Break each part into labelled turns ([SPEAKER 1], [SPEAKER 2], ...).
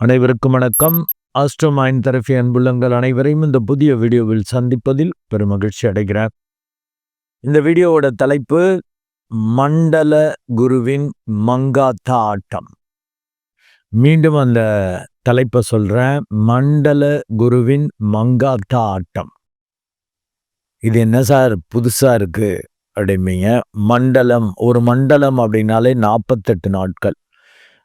[SPEAKER 1] அனைவருக்கும் வணக்கம். Astro mind therapy அன்புள்ளங்கள் அனைவரையும் இந்த புதிய வீடியோவில் சந்திப்பதில் பெரும் மகிழ்ச்சி இந்த வீடியோவோட தலைப்பு மண்டல குருவின் மங்காத்தா ஆட்டம். மீண்டும் அந்த தலைப்பை சொல்கிறேன் மண்டல குருவின் மங்காத்தா ஆட்டம். இது என்ன சார்? புதுசாக இருக்குது அப்படிம்பீங்க. மண்டலம் ஒரு மண்டலம் அப்படின்னாலே நாற்பத்தெட்டு நாட்கள்.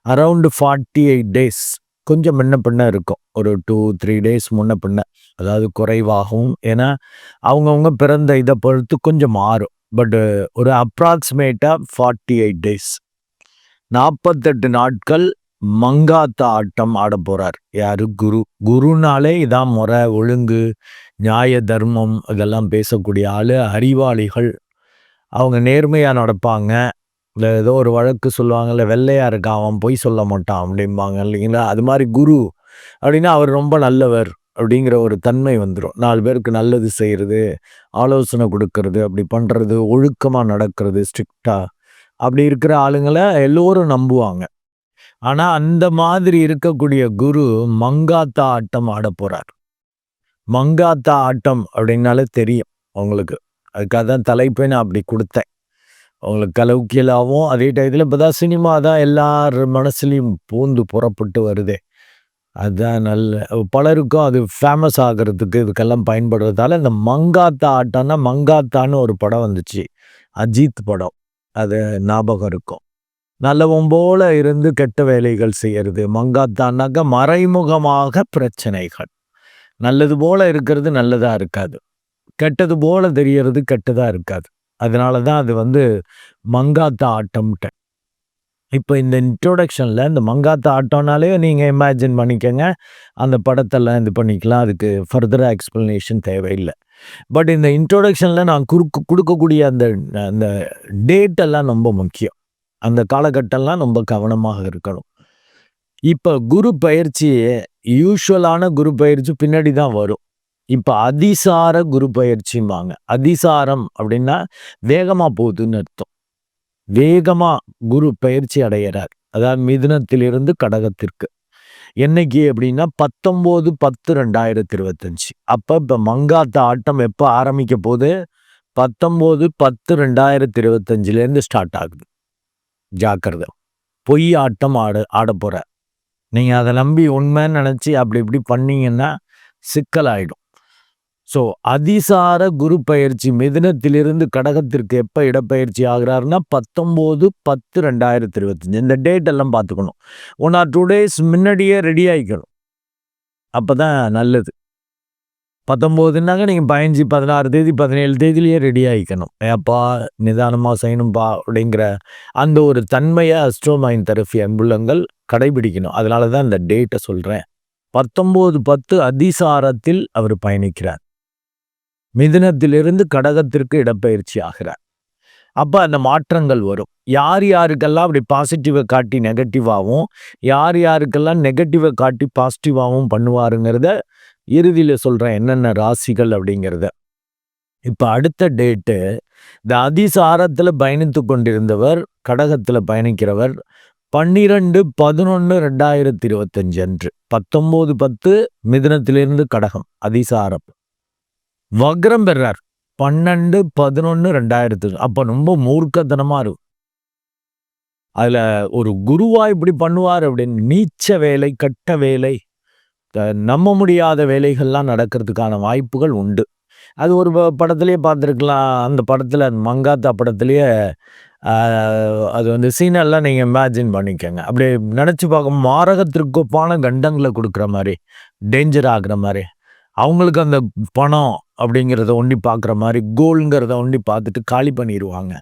[SPEAKER 1] அரவுண்டு ஃபார்ட்டி எயிட் டேஸ் கொஞ்சம் முன்ன பின்ன இருக்கும். ஒரு டூ த்ரீ டேஸ் முன்ன பின்ன. அதாவது குறைவாகவும். ஏன்னா அவங்கவுங்க பிறந்த இதை பொறுத்து கொஞ்சம் மாறும். பட்டு ஒரு அப்ராக்சிமேட்டாக ஃபார்ட்டி எயிட் டேஸ் நாற்பத்தெட்டு நாட்கள் மங்காத்த ஆட்டம் ஆட போகிறார் யார்? குரு. குருனாலே இதான் முறை ஒழுங்கு நியாய தர்மம் இதெல்லாம் பேசக்கூடிய ஆள் அறிவாளிகள். அவங்க நேர்மையாக நடப்பாங்க. இல்லை ஏதோ ஒரு வழக்கு சொல்லுவாங்கல்ல வெள்ளையாக இருக்கான் அவன் பொய் சொல்ல மாட்டான் அப்படிம்பாங்க இல்லைங்களா? அது மாதிரி குரு அப்படின்னா அவர் ரொம்ப நல்லவர் அப்படிங்கிற ஒரு தன்மை வந்துடும் நாலு பேருக்கு நல்லது செய்கிறது ஆலோசனை கொடுக்கறது அப்படி பண்ணுறது ஒழுக்கமாக நடக்கிறது ஸ்ட்ரிக்டாக அப்படி இருக்கிற ஆளுங்களை எல்லோரும் நம்புவாங்க. ஆனால் அந்த மாதிரி இருக்கக்கூடிய குரு மங்காத்தா ஆட்டம் ஆட போகிறார் மங்காத்தா ஆட்டம் அப்படின்னாலே தெரியும் அவங்களுக்கு. அதுக்காக தான் தலைப்பை நான் அப்படி கொடுத்தேன். அவங்களுக்கு கலவுக்கியலாகவும் அதே டயத்தில் இப்போ தான் சினிமா தான் எல்லார் மனசுலேயும் பூந்து புறப்பட்டு வருதே. அதுதான் நல்ல பலருக்கும் அது ஃபேமஸ் ஆகிறதுக்கு இதுக்கெல்லாம் பயன்படுறதால இந்த மங்காத்தா ஆட்டம்னா மங்காத்தான்னு ஒரு படம் வந்துச்சு. அஜித் படம். அது ஞாபகம் இருக்கும். நல்லவன் போல இருந்து கெட்ட வேலைகள் செய்கிறது மங்காத்தான்னாக்க மறைமுகமாக பிரச்சனைகள். நல்லது போல இருக்கிறது நல்லதாக இருக்காது. கெட்டது போல தெரியறது கெட்டதாக இருக்காது. அதனால தான் அது வந்து மங்காத்தா ஆட்டம்ட்ட இப்போ இந்த இன்ட்ரோடக்ஷனில் இந்த மங்காத்தா ஆட்டம்னாலே நீங்கள் இமேஜின் பண்ணிக்கோங்க. அந்த படத்தெல்லாம் இது பண்ணிக்கலாம். அதுக்கு ஃபர்தராக எக்ஸ்ப்ளனேஷன் தேவையில்லை. பட் இந்த இன்ட்ரோடக்ஷனில் நான் குறுக்கு கொடுக்கக்கூடிய அந்த அந்த டேட்டெல்லாம் ரொம்ப முக்கியம். அந்த காலகட்டம்லாம் ரொம்ப கவனமாக இருக்கணும். இப்போ குரு பயிற்சி யூஸ்வலான குரு பயிற்சி பின்னாடி தான் வரும். இப்போ அதிசார குரு பயிற்சிம்பாங்க. அதிசாரம் அப்படின்னா வேகமாக போகுதுன்னு அர்த்தம். வேகமாக குரு பயிற்சி அடையிறார். அதாவது மிதுனத்திலிருந்து கடகத்திற்கு. என்னைக்கு அப்படின்னா பத்தொம்போது பத்து ரெண்டாயிரத்தி இருபத்தஞ்சி அப்போ இப்போ மங்காத்த ஆட்டம் எப்போ ஆரம்பிக்க போது பத்தொம்போது பத்து ரெண்டாயிரத்தி இருபத்தஞ்சிலேருந்து ஸ்டார்ட் ஆகுது. ஜாக்கிரதை. பொய் ஆட்டம் ஆட ஆட போகிற நீங்கள் அதை நம்பி உண்மைன்னு நினச்சி அப்படி இப்படி பண்ணிங்கன்னா சிக்கலாயிடும். ஸோ அதிசார குரு பயிற்சி மிதுனத்திலிருந்து கடகத்திற்கு எப்போ இடப்பயிற்சி ஆகிறாருன்னா பத்தொம்போது பத்து ரெண்டாயிரத்தி இருபத்தஞ்சி இந்த டேட் எல்லாம் பார்த்துக்கணும். ஒன் ஆர் டூ டேஸ் முன்னாடியே ரெடி ஆகிக்கணும் அப்போ தான் நல்லது. பத்தொம்போதுனாங்க நீங்கள் பதினஞ்சு பதினாறு தேதி பதினேழு தேதியிலேயே ரெடி ஆகிக்கணும் ஏப்பா நிதானமாக செய்யணும்ப்பா அப்படிங்கிற அந்த ஒரு தன்மையை அஸ்ட்ரோமைன் தெரபி அன்புள்ளங்கள் கடைபிடிக்கணும். அதனால தான் இந்த டேட்டை சொல்கிறேன் பத்தொம்போது பத்து அதிசாரத்தில் அவர் பயணிக்கிறார். மிதுனத்திலிருந்து கடகத்திற்கு இடப்பெயர்ச்சி ஆகிறார். அப்போ அந்த மாற்றங்கள் வரும். யார் யாருக்கெல்லாம் அப்படி பாசிட்டிவை காட்டி நெகட்டிவாகவும் யார் யாருக்கெல்லாம் நெகட்டிவை காட்டி பாசிட்டிவாகவும் பண்ணுவாருங்கிறத இறுதியில் சொல்கிறேன் என்னென்ன ராசிகள் அப்படிங்கிறத. இப்போ அடுத்த டேட்டு இந்த அதிசாரத்தில் பயணித்து கொண்டிருந்தவர் கடகத்தில் பயணிக்கிறவர் பன்னிரெண்டு பதினொன்று ரெண்டாயிரத்தி இருபத்தஞ்சு அன்று பத்தொம்போது பத்து மிதுனத்திலிருந்து கடகம் அதிசாரம். வக்ரம் பெறார். பன்னெண்டு பதினொன்று ரெண்டாயிரத்து அப்போ ரொம்ப மூர்க்கத்தனமாக இருக்கும். அதில் ஒரு குருவா இப்படி பண்ணுவார் அப்படின்னு நீச்ச வேலை கட்ட வேலை நம்ப முடியாத வேலைகள்லாம் நடக்கிறதுக்கான வாய்ப்புகள் உண்டு. அது ஒரு படத்துலேயே பார்த்துருக்கலாம். அந்த படத்தில் மங்காத்தா படத்துலேயே அது வந்து சீனெல்லாம் நீங்கள் இமேஜின் பண்ணிக்கோங்க. அப்படி நினச்சி பார்க்க மாரகத்திற்கொப்பான கண்டங்களை கொடுக்குற மாதிரி டேஞ்சர் ஆகுற மாதிரி. அவங்களுக்கு அந்த பணம் அப்படிங்கிறத ஒண்டி பார்க்குற மாதிரி கோல்ங்கிறத ஒண்டி பார்த்துட்டு காலி பண்ணிடுவாங்க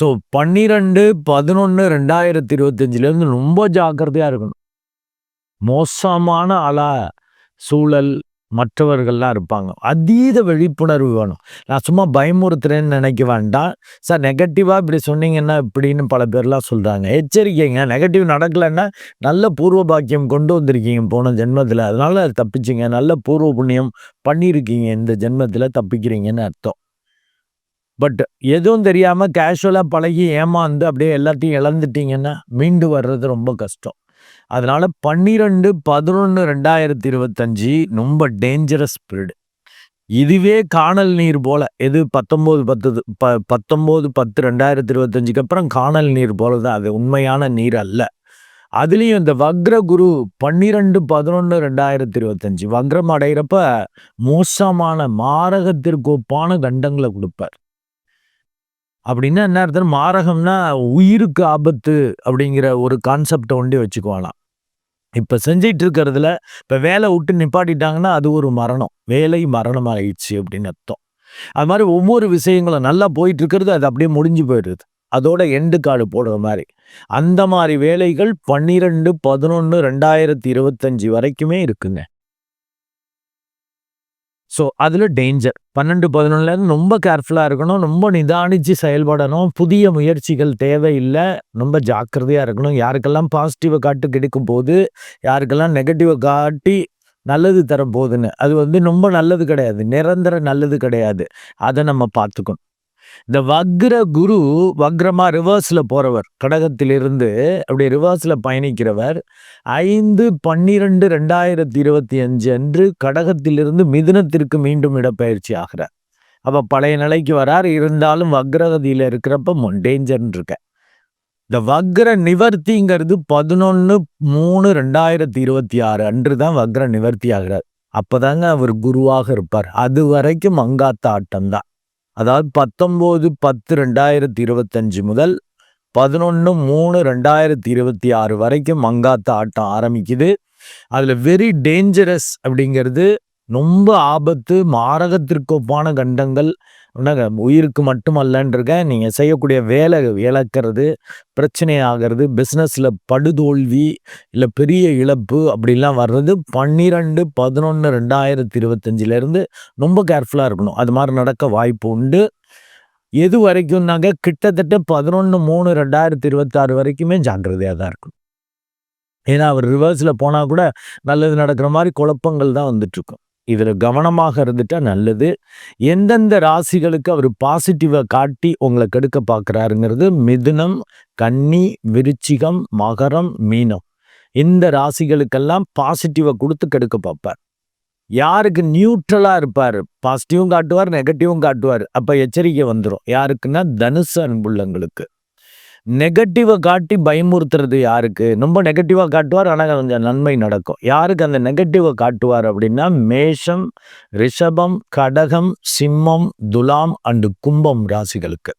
[SPEAKER 1] ஸோ பன்னிரெண்டு பதினொன்று ரெண்டாயிரத்தி இருபத்தஞ்சிலேருந்து ரொம்ப ஜாக்கிரதையாக இருக்கணும். மோசமான அலா சூழல் மற்றவர்கள்லாம் இருப்பாங்க. அதீத விழிப்புணர்வு வேணும். நான் சும்மா பயமுறுத்துறேன்னு நினைக்க வேண்டாம். சார் நெகட்டிவாக இப்படி சொன்னீங்கன்னா இப்படின்னு பல பேர்லாம் சொல்கிறாங்க எச்சரிக்கைங்க. நெகட்டிவ் நடக்கலைன்னா நல்ல பூர்வ பாக்கியம் கொண்டு வந்திருக்கீங்க போன ஜென்மத்தில். அதனால தப்பிச்சிங்க. நல்ல பூர்வ புண்ணியம் பண்ணியிருக்கீங்க இந்த ஜென்மத்தில். தப்பிக்கிறீங்கன்னு அர்த்தம். பட் எதுவும் தெரியாமல் கேஷுவலாக பழகி ஏமாந்து அப்படியே எல்லாத்தையும் இழந்துட்டீங்கன்னா மீண்டு வர்றது ரொம்ப கஷ்டம். அதனால் பன்னிரெண்டு பதினொன்று ரெண்டாயிரத்தி இருபத்தஞ்சி ரொம்ப டேஞ்சரஸ் பீரியடு இதுவே காணல் நீர் போல. எது பத்தொம்போது பத்து ப பத்தொம்போது பத்து ரெண்டாயிரத்தி இருபத்தஞ்சுக்கு அப்புறம் காணல் நீர் போல தான் அது உண்மையான நீர் அல்ல. அதுலேயும் இந்த வக்ர குரு பன்னிரெண்டு பதினொன்று ரெண்டாயிரத்தி இருபத்தஞ்சு வக்ரம் அடைகிறப்ப மோசமான மாரகத்திற்கு ஒப்பான கண்டங்களை கொடுப்பார். அப்படின்னா என்ன அர்த்தம்? மாரகம்னா உயிருக்கு ஆபத்து அப்படிங்கிற ஒரு கான்செப்டை ஒண்டி வச்சுக்குவாங்களாம் இப்போ செஞ்சிட்டு இருக்கிறதுல இப்போ வேலை விட்டு நிப்பாட்டிட்டாங்கன்னா அது ஒரு மரணம். வேலை மரணம் ஆயிடுச்சு அப்படின்னு அர்த்தம். அது மாதிரி ஒவ்வொரு விஷயங்களும் நல்லா போயிட்டு இருக்கிறது அது அப்படியே முடிஞ்சு போயிடுது. அதோட எண்டு காடு போடுற மாதிரி. அந்த மாதிரி வேலைகள் பன்னிரெண்டு பதினொன்று ரெண்டாயிரத்தி இருபத்தஞ்சி வரைக்குமே இருக்குங்க. ஸோ அதில் டேஞ்சர் பன்னெண்டு பதினொன்றுலேருந்து ரொம்ப கேர்ஃபுல்லாக இருக்கணும் ரொம்ப நிதானித்து செயல்படணும். புதிய முயற்சிகள் தேவையில்லை. ரொம்ப ஜாக்கிரதையாக இருக்கணும். யாருக்கெல்லாம் பாசிட்டிவை காட்டு கிடைக்கும் போது யாருக்கெல்லாம் நெகட்டிவை காட்டி நல்லது தரும் போதுன்னு அது வந்து ரொம்ப நல்லது கிடையாது. நிரந்தர நல்லது கிடையாது. அதை நம்ம பார்த்துக்கணும். இந்த வக்ர குரு வக்ரமா ரிவர்ஸில் போகிறவர் கடகத்திலிருந்து அப்படி ரிவர்ஸில் பயணிக்கிறவர். ஐந்து பன்னிரெண்டு ரெண்டாயிரத்தி இருபத்தி அஞ்சு அன்று கடகத்திலிருந்து மிதுனத்திற்கு மீண்டும் இடப்பெயர்ச்சி ஆகிறார். அப்போ பழைய நிலைக்கு வரார். இருந்தாலும் வக்ரகதியில் இருக்கிறப்ப டேஞ்சர்னு இருக்க. இந்த வக்ர நிவர்த்திங்கிறது பதினொன்று மூணு ரெண்டாயிரத்தி இருபத்தி ஆறு அன்று தான் வக்ர நிவர்த்தி ஆகிறார். அப்போதாங்க அவர் குருவாக இருப்பார். அது வரைக்கும் மங்காத்த ஆட்டம் தான். அதாவது பத்தொம்போது பத்து ரெண்டாயிரத்தி இருபத்தஞ்சு முதல் பதினொன்று மூணு ரெண்டாயிரத்தி இருபத்தி ஆறு வரைக்கும் மங்காத்த ஆட்டம் ஆரம்பிக்குது. அதில் வெரி டேஞ்சரஸ் அப்படிங்கிறது ரொம்ப ஆபத்து மாரகத்திற்கொப்பான கண்டங்கள் உயிருக்கு மட்டுமல்லன்றிருக்க நீங்கள் செய்யக்கூடிய வேலை இழக்கிறது பிரச்சனை ஆகிறது பிஸ்னஸில் படுதோல்வி இல்லை பெரிய இழப்பு அப்படிலாம் வர்றது பன்னிரெண்டு பதினொன்று ரெண்டாயிரத்தி இருபத்தஞ்சிலேருந்து ரொம்ப கேர்ஃபுல்லாக இருக்கணும். அது மாதிரி நடக்க வாய்ப்பு உண்டு. எது வரைக்கும்னாங்க கிட்டத்தட்ட பதினொன்று மூணு ரெண்டாயிரத்தி இருபத்தாறு வரைக்குமே ஜாக்கிரதையாக தான் இருக்கும் ஏன்னா அவர் ரிவர்ஸில் போனால் கூட நல்லது நடக்கிற மாதிரி குழப்பங்கள் தான் வந்துட்டுருக்கும். இதில் கவனமாக இருந்துட்டால் நல்லது. எந்தெந்த ராசிகளுக்கு அவர் பாசிட்டிவை காட்டி உங்களை கெடுக்க பார்க்குறாருங்கிறது மிதுனம் கன்னி விருச்சிகம் மகரம் மீனம். இந்த ராசிகளுக்கெல்லாம் பாசிட்டிவை கொடுத்து கெடுக்க பார்ப்பார் யாருக்கு நியூட்ரலாக இருப்பார் பாசிட்டிவும் காட்டுவார் நெகட்டிவும் காட்டுவார் அப்போ எச்சரிக்கை வந்துடும் யாருக்குன்னா தனுசு அன்புள்ளங்களுக்கு. நெகட்டிவை காட்டி பயமுறுத்துறது யாருக்கு? ரொம்ப நெகட்டிவாக காட்டுவார் ஆனால் கொஞ்சம் நன்மை நடக்கும். யாருக்கு அந்த நெகட்டிவை காட்டுவார் அப்படின்னா மேஷம் ரிஷபம் கடகம் சிம்மம் துலாம் அண்டு கும்பம் ராசிகளுக்கு.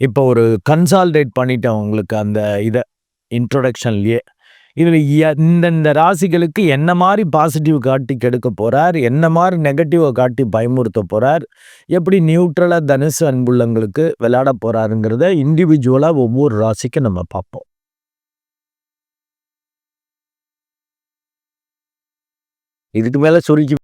[SPEAKER 1] இப்போ ஒரு கன்சால்டேட் பண்ணிட்டேன் உங்களுக்கு அந்த இதை இன்ட்ரொடக்ஷன்லேயே இதில் இந்தந்த ராசிகளுக்கு என்ன மாதிரி பாசிட்டிவ் காட்டி கெடுக்க போகிறார் என்ன மாதிரி நெகட்டிவை காட்டி பயமுறுத்த போகிறார் எப்படி நியூட்ரலாக தனுசு அன்புள்ளங்களுக்கு விளையாட போகிறாருங்கிறத இண்டிவிஜுவலாக ஒவ்வொரு ராசிக்கும் நம்ம பார்ப்போம். இதுக்கு மேலே சுருக்கி